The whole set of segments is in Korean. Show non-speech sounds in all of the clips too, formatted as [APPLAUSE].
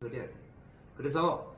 그래야 돼요. 그래서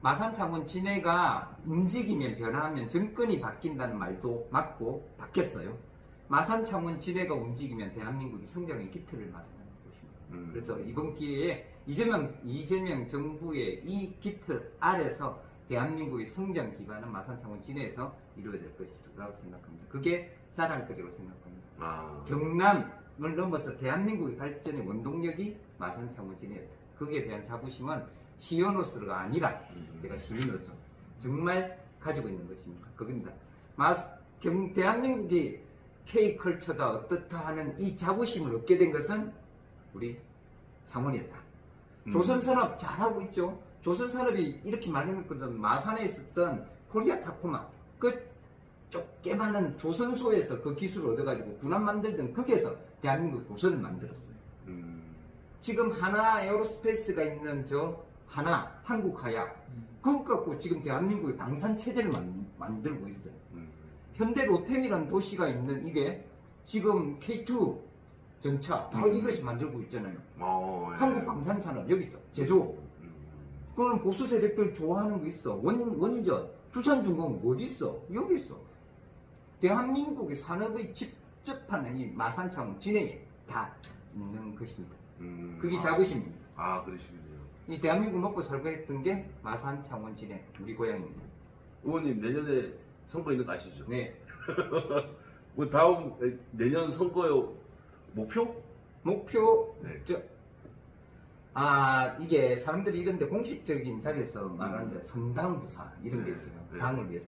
마산창원 진해가 움직이면 변화하면 정권이 바뀐다는 말도 맞고 바뀌었어요. 마산창원 진해가 움직이면 대한민국이 성장의 기틀을 마련하는 것입니다. 음. 그래서 이번 기회에 이재명, 이재명 정부의 이 기틀 아래서 대한민국의 성장 기반은 마산창원 진해에서 이루어야 될 것이라고 생각합니다. 그게 자랑거리로 생각합니다. 아. 경남을 넘어서 대한민국의 발전의 원동력이 마산창원 진해였다. 거기에 대한 자부심은 시연으로서가 아니라 음. 제가 시민으로서 정말 가지고 있는 것입니다. 그겁니다. 마, 경, 대한민국이 K컬처가 어떻다 하는 이 자부심을 얻게 된 것은 우리 창원이었다. 음. 조선산업 잘하고 있죠. 조선산업이 이렇게 말해놓거든 마산에 있었던 코리아 타코마 그 좁게많은 조선소에서 그 기술을 얻어가지고 군함 만들던 거기에서 대한민국 조선을 만들었어요. 음. 지금 하나 에어로스페이스가 있는 저 하나 한국화약 그거 갖고 지금 대한민국의 방산 체제를 만, 만들고 있어요. 음. 현대 로템이라는 도시가 있는 이게 지금 K2 전차 바로 음. 이것이 만들고 있잖아요. 어, 예. 한국 방산 산업 여기 있어 제조. 음. 그거는 보수 세력들 좋아하는 거 있어. 원 원전 두산 중공 어디 있어? 여기 있어. 대한민국의 산업의 집접하는 이 마산창 진해에 다 있는 것입니다. 음. 그게 아. 자부심입니다. 아, 그러시군요. 이 대한민국 먹고 살고 했던 게 마산 창원 진해 우리 고향입니다. 의원님 내년에 선거 있는 거 아시죠? 네. [LAUGHS] 뭐 다음 내년 선거의 목표? 목표 네. 저, 아 이게 사람들이 이런데 공식적인 자리에서 말하는데 선당 부사 이런 게 네, 있어요. 네. 당을 위해서.